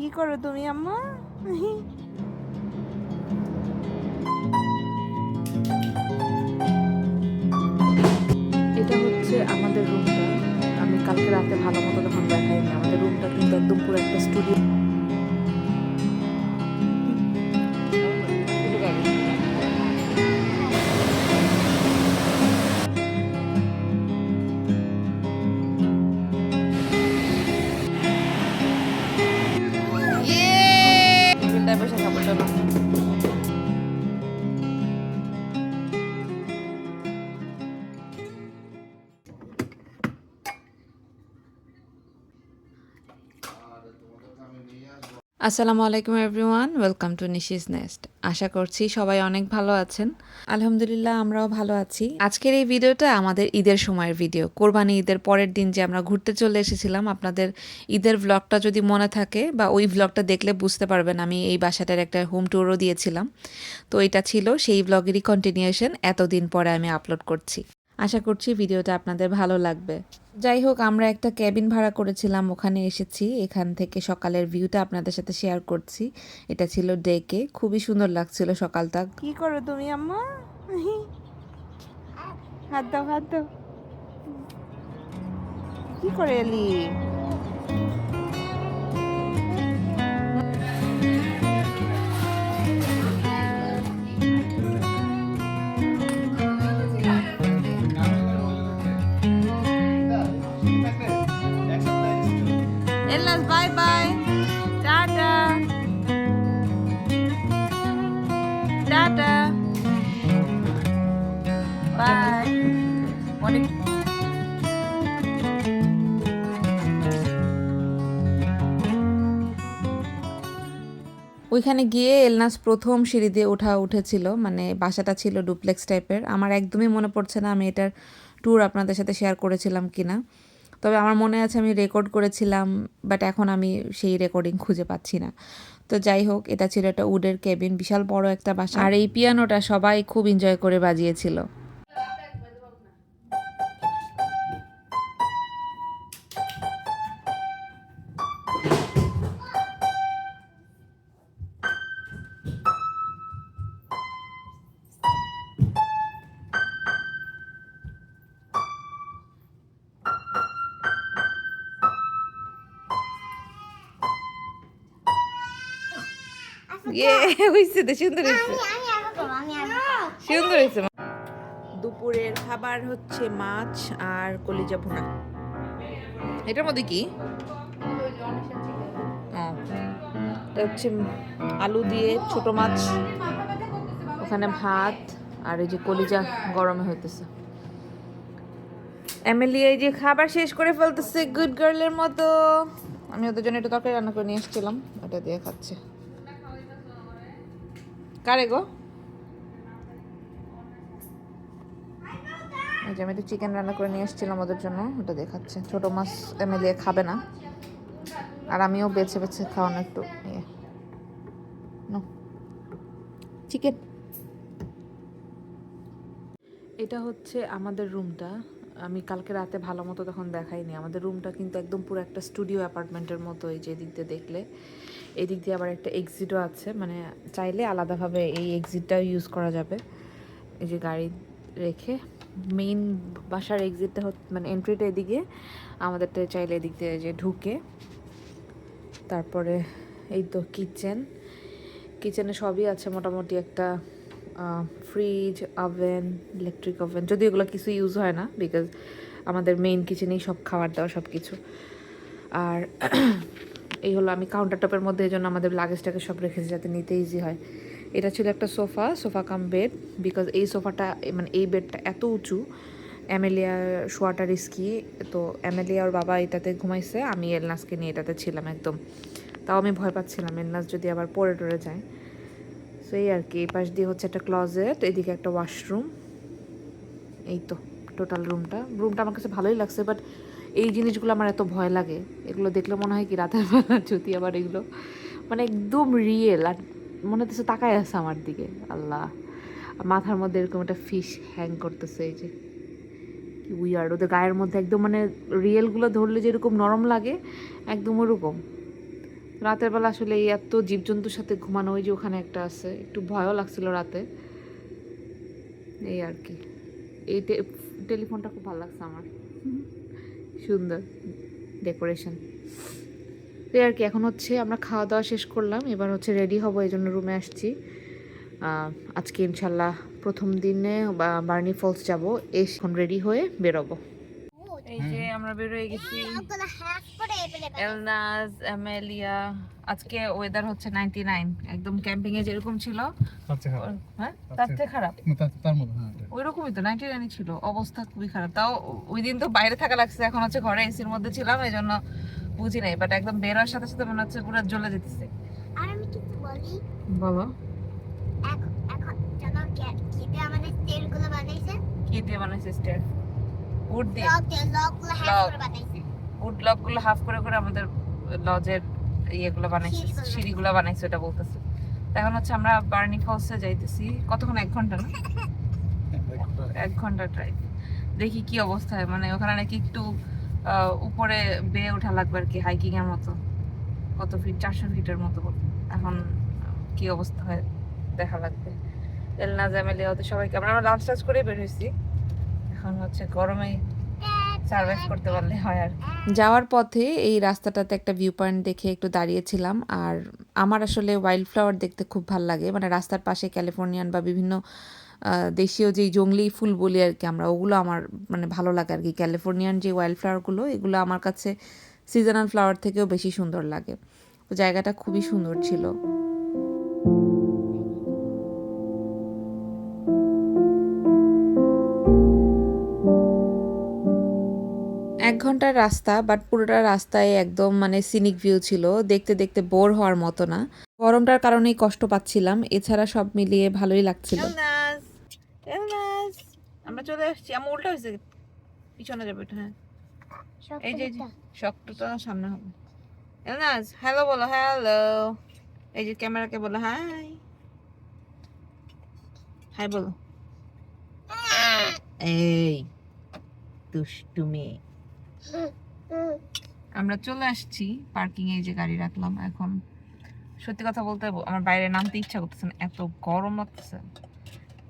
কি করো তুমি, আম্মা? এটা হচ্ছে আমাদের রুমটা আমি কালকে রাতে ভালো মতো তখন দেখাইনি। আমাদের রুমটা কিন্তু একদম পুরো একটা স্টুডিও আসসালামু আলাইকুম everyone welcome to Nishi's nest আশা করছি সবাই অনেক ভালো আছেন। আলহামদুলিল্লাহ, আমরাও ভালো আছি। আজকের এই ভিডিওটা আমাদের ঈদের সময়ের ভিডিও। কোরবানি ঈদের পরের দিন যে আমরা ঘুরতে চলে এসেছিলাম, আপনাদের ঈদের ব্লগটা যদি মনে থাকে বা ওই ব্লগটা দেখলে বুঝতে পারবেন, আমি এই বাসাটার একটা হোম ট্যুরও দিয়েছিলাম। তো এটা ছিল সেই ব্লগেরই কন্টিনিউশন এতদিন পরে আমি আপলোড করছি। আশা করছি ভিডিওটা আপনাদের ভালো লাগবে। যাই হোক আমরা একটা ক্যাবিন ভাড়া করেছিলাম, ওখানে এসেছি। এখান থেকে সকালের ভিউটা আপনাদের সাথে শেয়ার করছি। এটা ছিল ডেকে খুবই সুন্দর লাগছিল সকালটা। কি করো তুমি, আম্মা? হাত দাও হাত দাও। কি করে এলি? ওইখানে গিয়ে এলনাস প্রথম সিঁড়ি দিয়ে ওঠা উঠেছিল মানে বাসাটা ছিল ডুপ্লেক্স টাইপের। আমার একদমই মনে পড়ছে না আমি এটার ট্যুর আপনাদের সাথে শেয়ার করেছিলাম কিনা। তবে আমার মনে আছে আমি রেকর্ড করেছিলাম বাট এখন আমি সেই রেকর্ডিং খুঁজে পাচ্ছি না। তো যাই হোক, এটা ছিল একটা উডের কেবিন বিশাল বড় একটা বাসা। আর এই পিয়ানোটা সবাই খুব এনজয় করে বাজিয়েছিল। ইয়ে তো সুন্দর হয়েছে সুন্দর হয়েছে দুপুরের খাবার হচ্ছে মাছ আর কলিজা ভুনা এটার মধ্যে কি? এটা হচ্ছে আলু দিয়ে ছোট মাছ। ওখানে ভাত আর এই যে কলিজা গরমে হইতেছে। এমএলএ এই যে খাবার শেষ করে ফেলতেছে গুড গার্লের মতো। আমি ওদের জন্য একটু তরকারি রান্না করে নিয়ে এসেছিলাম ওটা দিয়ে খাচ্ছে। কারে গো? এই যে আমি একটু চিকেন রান্না করে নিয়ে এসেছিলাম ওদের জন্য ওটা দেখাচ্ছে। ছোট মাছ এমএলএ খাবে না। আর আমিও বেছে বেছে খাওয়ানো একটু ইয়ে। চিকেন এটা হচ্ছে আমাদের রুমটা। আমি কালকে রাতে ভালো মতো তখন দেখাইনি। আমাদের রুমটা কিন্তু একদম পুরো একটা স্টুডিও অ্যাপার্টমেন্টের মতো এই যে দিক দিয়ে দেখলে। এই দিক দিয়ে আবার একটা এক্সিটও আছে। মানে চাইলে আলাদাভাবে এই এক্সিটটাও ইউজ করা যাবে। এই যে গাড়ি রেখে মেইন বাসার এক্সিটটা মানে এন্ট্রিটা এদিকে, আমাদেরটা চাইলে এদিক দিয়ে যে ঢুকে। তারপরে এই তো কিচেন কিচেনে সবই আছে মোটামুটি একটা ফ্রিজ ওভেন ইলেকট্রিক ওভেন যদি এগুলো কিছু ইউজ হয় না বিকজ আমাদের মেইন কিচেনেই সব খাবার দাওয়া সব কিছু আর এই হলো আমি কাউন্টার টপের মধ্যে এই জন্য আমাদের লাগেজটাকে সব রেখেছি যাতে নিতে ইজি হয়। এটা ছিল একটা sofa sofa cum bed because এই সোফাটা মানে এই বেডটা এত উঁচু অ্যামেলিয়া শোয়াটা রিস্কি তো অ্যামেলিয়া ওর বাবা এটাতে ঘুমাইছে, আমি এলনাসকে নিয়ে এটাতে ছিলাম একদম। তাও আমি ভয় পাচ্ছিলাম, এলনাস যদি আবার পড়ে টরে যায়। সো এই আর কি, এই পাশ দিয়ে হচ্ছে একটা ক্লজেট এদিকে একটা ওয়াশরুম এই তো টোটাল রুমটা রুমটা আমার কাছে ভালোই লাগছে বাট এই জিনিসগুলো আমার এত ভয় লাগে। এগুলো দেখলে মনে হয় কি রাতের বেলা যদি আবার এগুলো। মানে একদম রিয়েল আর মনে হচ্ছে তাকায় আছে আমার দিকে। আল্লাহ। আর মাথার মধ্যে এরকম একটা ফিশ হ্যাং করতেছে এই যে। কি উইয়ার্ড ওদের গায়ের মধ্যে একদম মানে রিয়েলগুলো ধরলে যেরকম নরম লাগে, একদম ওরকম। রাতের বেলা আসলে এই এত জীবজন্তুর সাথে ঘুমানো, ওই যে ওখানে একটা আছে, একটু ভয়ও লাগছিল রাতে। এই আর কি। এই টেলিফোনটা খুব ভালো লাগছে আমার। সুন্দর ডেকোরেশন। তো আর কি এখন হচ্ছে আমরা খাওয়া দাওয়া শেষ করলাম এবার হচ্ছে রেডি হব এই জন্য রুমে আসছি। আজকে ইনশাল্লাহ প্রথম দিনে বা বার্নি ফলস যাব এখন রেডি হয়ে বেরোবো। এই যে আমরা বেরোয় গেছি। এলনাজ এমেলিয়া আজকে ওয়েদার হচ্ছে 99 একদম ক্যাম্পিং এ যেরকম ছিল তার চেয়ে খারাপ। হ্যাঁ? তার থেকে খারাপ। না, তার- মতো হ্যাঁ এটা। ওই রকমই তো 99 ছিল অবস্থা খুবই খারাপ। তাও ওই দিন তো বাইরে থাকা লাগছে এখন হচ্ছে ঘরে এসির মধ্যে ছিলাম এই জন্য বুঝি নাই বাট একদম বেরোর সাথে সাথে মনে হচ্ছে পুরো জ্বলে যেতেছে। আর আমি কিছু বলি? বলো। এখন এখন চলো কেটে আমাদের তেলগুলো বানাইছে? কি দিয়ে বানাইছে স্টার উড দিয়ে? লক দিয়ে লকগুলো হ্যাক. করে বানাইছে উড লকগুলো হাফ করে করে আমাদের লজের ইয়েগুলো বানাইছে সিঁড়িগুলো। বানাইছে ওটা বলতেছে। এখন হচ্ছে আমরা বার্নি ফলসে যাইতেছি। কতক্ষণ? এক ঘণ্টা না? এক ঘণ্টা ড্রাইভ দেখি কি অবস্থা হয়। মানে ওখানে নাকি একটু উপরে বেয়ে ওঠা লাগবে আর কি হাইকিং এর মতো। কত ফিট চারশো ফিটের মতো এখন কি অবস্থা হয় দেখা লাগবে। এলনা জ্যামেলিয়া ওদের সবাইকে আমরা আমরা লাঞ্চ টাঞ্চ করে বের হয়েছি। এখন হচ্ছে গরমে সার্ভাইভ করতে পারলে হয় আর যাওয়ার পথে এই রাস্তাটাতে একটা ভিউ পয়েন্ট দেখে একটু দাঁড়িয়েছিলাম আর আমার আসলে ওয়াইল্ড ফ্লাওয়ার দেখতে খুব ভালো লাগে। মানে রাস্তার পাশে ক্যালিফোর্নিয়ান বা বিভিন্ন দেশীয় যেই জঙ্গলি ফুল বলি আর কি আমরা, ওগুলো আমার মানে ভালো লাগে আর কি। ক্যালিফোর্নিয়ান যে ওয়াইল্ড ফ্লাওয়ারগুলো এগুলো আমার কাছে সিজনাল ফ্লাওয়ার থেকেও বেশি সুন্দর লাগে। তো জায়গাটা খুবই সুন্দর ছিল। ঘণ্টার রাস্তা বাট পুরোটা রাস্তায় একদম মানে সিনিক ভিউ ছিল। দেখতে দেখতে বোর হওয়ার মতো না। গরমটার কারণেই কষ্ট পাচ্ছিলাম। এছাড়া সব মিলিয়ে ভালোই লাগছিল। আমরা চলে আসছি। আমার উল্টা হয়েছে। পিছনে যাবে হ্যাঁ। এই যে এই যে শক্তটা সামনে হবে। এলনাজ হ্যালো বলো হ্যালো। এই যে ক্যামেরাকে বলো হাই। হাই বলো। এই দুষ্টু মেয়ে আমরা চলে আসছি পার্কিং এ যে গাড়ি রাখলাম এখন। সত্যি কথা বলতে আমার বাইরে নামতে ইচ্ছা করতেছে না, এত গরম লাগতেছে।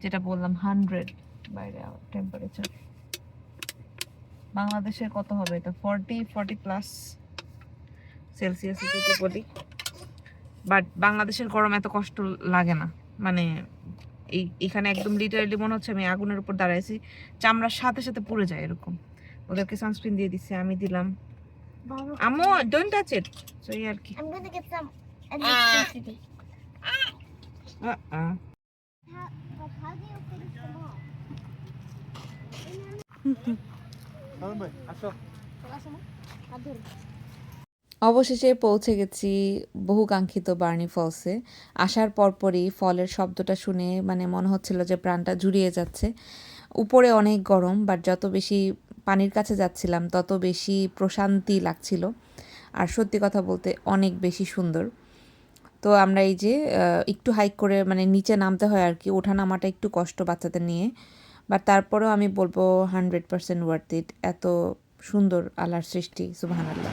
যেটা বললাম হান্ড্রেড বাইরে টেম্পারেচার বাংলাদেশে কত হবে এটা? ফর্টি ফর্টি প্লাস সেলসিয়াস যদি বলি। বাট বাংলাদেশের গরম এত কষ্ট লাগে না। মানে এই এখানে একদম লিটারালি মনে হচ্ছে আমি আগুনের উপর দাঁড়াইছি। চামড়ার সাথে সাথে পুড়ে যায় এরকম। ওদেরকে সানস্ক্রিন দিয়ে দিচ্ছে আমি দিলাম আমো ডোন্ট টাচ ইট সো এই আর কি electricity. How, but how do you finish them all? কারণ ভাই, আসো। অবশেষে পৌঁছে গেছি বহু কাঙ্ক্ষিত বার্নি ফলসে আসার পরপরই ফলের শব্দটা শুনে মানে মনে হচ্ছিল যে প্রাণটা জুড়িয়ে যাচ্ছে উপরে অনেক গরম বাট যত বেশি পানির কাছে যাচ্ছিলাম, তত বেশি প্রশান্তি লাগছিল। আর সত্যি কথা বলতে অনেক বেশি সুন্দর। তো আমরা এই যে একটু হাইক করে মানে নিচে নামতে হয় আর কি ওঠা নামাটা একটু কষ্ট বাচ্চাদের নিয়ে। বাট তারপরেও আমি বলব হান্ড্রেড পার্সেন্ট ওয়ার্থ ইট এত সুন্দর আল্লাহর সৃষ্টি সুবাহান আল্লাহ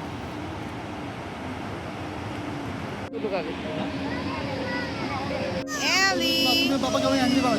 তোমার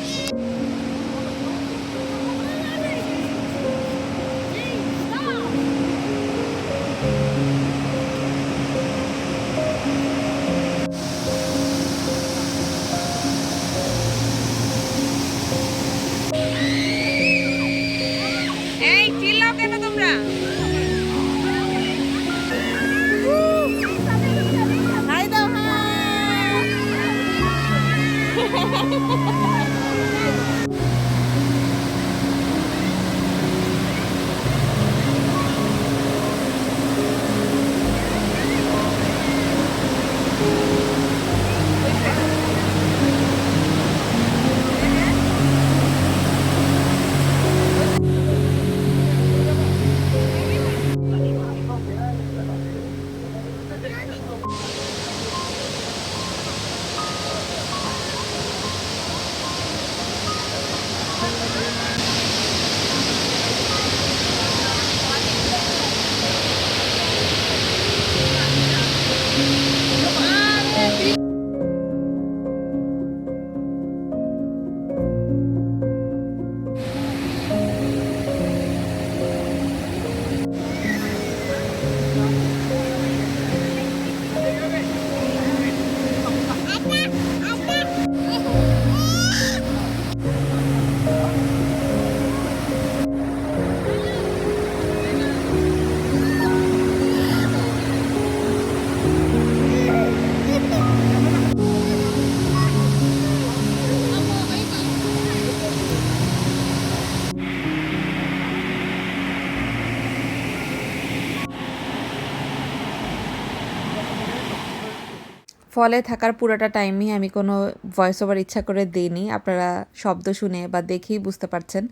ফলে থাকার পুরোটা টাইমই আমি কোনো ভয়েস ওভার ইচ্ছা করে দিইনি। আপনারা শব্দ শুনে বা দেখেই বুঝতে পারছেন।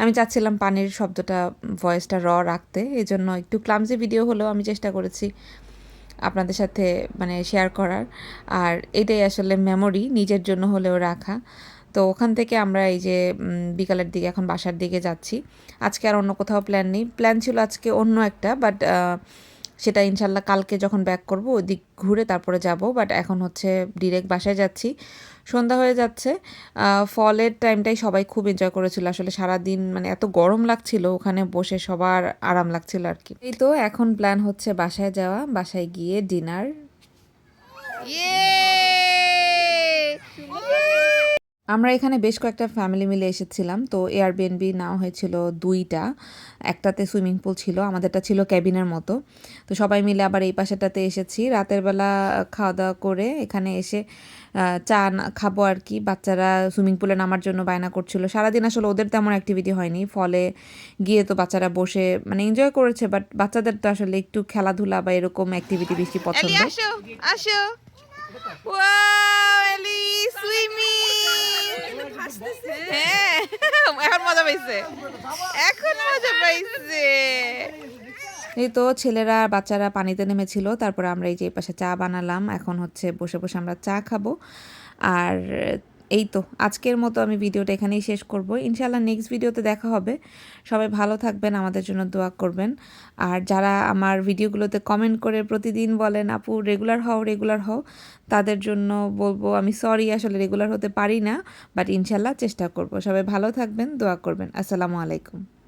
আমি চাচ্ছিলাম পানির শব্দটা ভয়েসটা র রাখতে। এই জন্য একটু ক্লামজি ভিডিও হলেও আমি চেষ্টা করেছি আপনাদের সাথে মানে শেয়ার করার। আর এটাই আসলে মেমোরি নিজের জন্য হলেও রাখা। তো ওখান থেকে আমরা এই যে বিকালের দিকে, এখন বাসার দিকে যাচ্ছি। আজকে আর অন্য কোথাও প্ল্যান নেই। প্ল্যান ছিল আজকে অন্য একটা বাট সেটা ইনশাল্লাহ কালকে যখন ব্যাক করব ওই দিক ঘুরে তারপরে যাব বাট এখন হচ্ছে ডিরেক্ট বাসায় যাচ্ছি। সন্ধ্যা হয়ে যাচ্ছে ফলের টাইমটাই সবাই খুব এনজয় করেছিল। আসলে সারা দিন মানে এত গরম লাগছিল, ওখানে বসে সবার আরাম লাগছিল আর কি এই তো, এখন প্ল্যান হচ্ছে বাসায় যাওয়া, বাসায় গিয়ে ডিনার আমরা এখানে বেশ কয়েকটা ফ্যামিলি মিলে এসেছিলাম। তো এয়ারবিএনবি নেওয়া হয়েছিল দুইটা। একটাতে সুইমিং পুল ছিল আমাদেরটা ছিল ক্যাবিনের মতো। তো সবাই মিলে আবার এই পাশেটাতে এসেছি। রাতের বেলা খাওয়া দাওয়া করে এখানে এসে চা খাব আর কি। বাচ্চারা সুইমিং পুলে নামার জন্য বায়না করছিল। সারাদিন আসলে ওদের তেমন অ্যাক্টিভিটি হয়নি। ফলে গিয়ে তো বাচ্চারা বসে মানে এনজয় করেছে বাট বাচ্চাদের তো আসলে একটু খেলাধুলা বা এরকম অ্যাক্টিভিটি বেশি পছন্দ। আসো আসো। ওয়াও এলি সুইমিং হ্যাঁ এখন মজা পাইছে। এখন মজা পাইছে। এই তো ছেলেরা বাচ্চারা পানিতে নেমেছিল, তারপরে আমরা এই যে পাশে চা বানালাম। এখন হচ্ছে বসে বসে আমরা চা খাব। আর এই তো, আজকের মতো আমি ভিডিওটা এখানেই শেষ করব। ইনশাল্লাহ নেক্সট ভিডিওতে দেখা হবে। সবাই ভালো থাকবেন, আমাদের জন্য দোয়া করবেন। আর যারা আমার ভিডিওগুলোতে কমেন্ট করে প্রতিদিন বলেন, আপু রেগুলার হও রেগুলার হও, তাদের জন্য বলব, আমি সরি আসলে রেগুলার হতে পারি না বাট ইনশাল্লাহ চেষ্টা করব। সবাই ভালো থাকবেন, দোয়া করবেন। আসসালামু আলাইকুম।